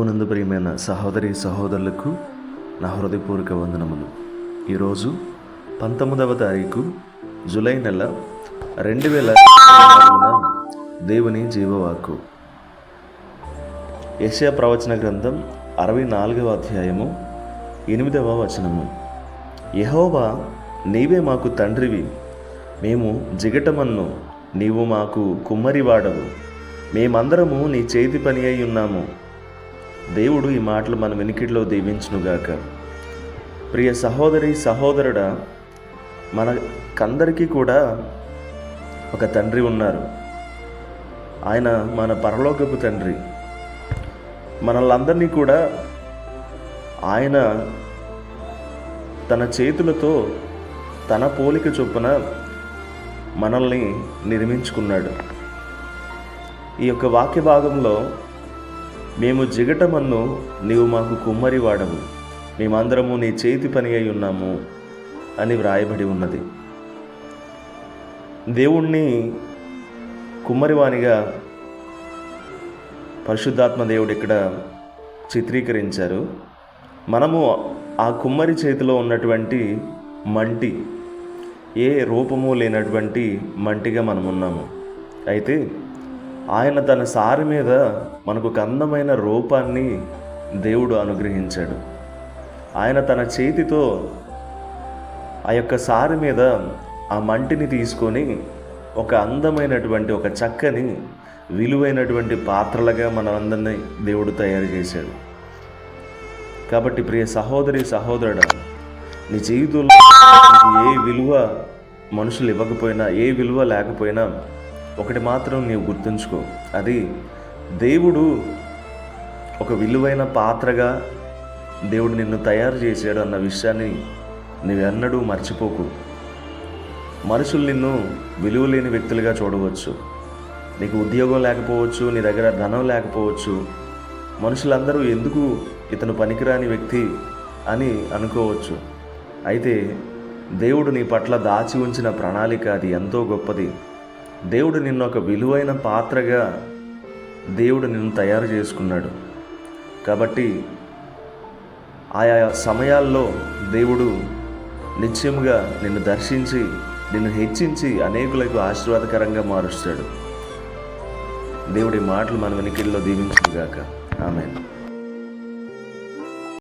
ప్రభునందు ప్రియమైన సహోదరి సహోదరులకు నా హృదయపూర్వక వందనములు. ఈరోజు పంతొమ్మిదవ తారీఖు జూలై నెల రెండు వేల నాలుగున దేవుని జీవవాకు ఏషియా ప్రవచన గ్రంథం అరవై నాలుగవ అధ్యాయము ఎనిమిదవ వచనము. యహోవా నీవే మాకు తండ్రివి. మేము జిగటమన్ను నీవు మాకు కుమ్మరివాడవు. మేమందరము నీ చేతి పని అయి ఉన్నాము. దేవుడు ఈ మాటలు మన వెనికిడిలో దీవించునుగాక. ప్రియ సహోదరి సహోదరుడా మనకందరికీ కూడా ఒక తండ్రి ఉన్నారు. ఆయన మన పరలోకపు తండ్రి. మనల్ందరినీ కూడా ఆయన తన చేతులతో తన పోలిక చొప్పున మనల్ని నిర్మించుకున్నాడు. ఈ యొక్క వాక్య భాగంలో మేము జిగటమన్ను నీవు మాకు కుమ్మరి వాడవు మేమందరము నీ చేతి పని అయి ఉన్నాము అని వ్రాయబడి ఉన్నది. దేవుణ్ణి కుమ్మరివాణిగా పరిశుద్ధాత్మ దేవుడు ఇక్కడ చిత్రీకరించారు. మనము ఆ కుమ్మరి చేతిలో ఉన్నటువంటి మంటి ఏ రూపము లేనటువంటి మంటిగా మనం ఉన్నాము అయితే ఆయన తన సారి మీద మనకు ఒక అందమైన రూపాన్ని దేవుడు అనుగ్రహించాడు. ఆయన తన చేతితో ఆ యొక్క సారి మీద ఆ మంటిని తీసుకొని ఒక అందమైనటువంటి ఒక చక్కని విలువైనటువంటి పాత్రలుగా మనందరినీ దేవుడు తయారు చేశాడు. కాబట్టి ప్రియ సహోదరి సహోదరుడు నీ జీవితంలో ఏ విలువ మనుషులు ఇవ్వకపోయినా ఏ విలువ లేకపోయినా ఒకటి మాత్రం నీవు గుర్తుంచుకో. అది దేవుడు ఒక విలువైన పాత్రగా దేవుడు నిన్ను తయారు చేశాడు అన్న విషయాన్ని నువ్వెన్నడూ మర్చిపోకు. మనుషులు నిన్ను విలువ లేని వ్యక్తులుగా చూడవచ్చు. నీకు ఉద్యోగం లేకపోవచ్చు నీ దగ్గర ధనం లేకపోవచ్చు. మనుషులందరూ ఎందుకు ఇతను పనికిరాని వ్యక్తి అని అనుకోవచ్చు. అయితే దేవుడు నీ పట్ల దాచి ఉంచిన ప్రణాళిక అది ఎంతో గొప్పది. దేవుడు నిన్ను ఒక విలువైన పాత్రగా దేవుడు నిన్ను తయారు చేసుకున్నాడు. కాబట్టి ఆయా సమయాల్లో దేవుడు నిత్యముగా నిన్ను దర్శించి నిన్ను హెచ్చించి అనేకులకు ఆశీర్వాదకరంగా మారుస్తాడు. దేవుడి మాటలు మన వెనుకల్లో దీవించుగాక ఆమెను.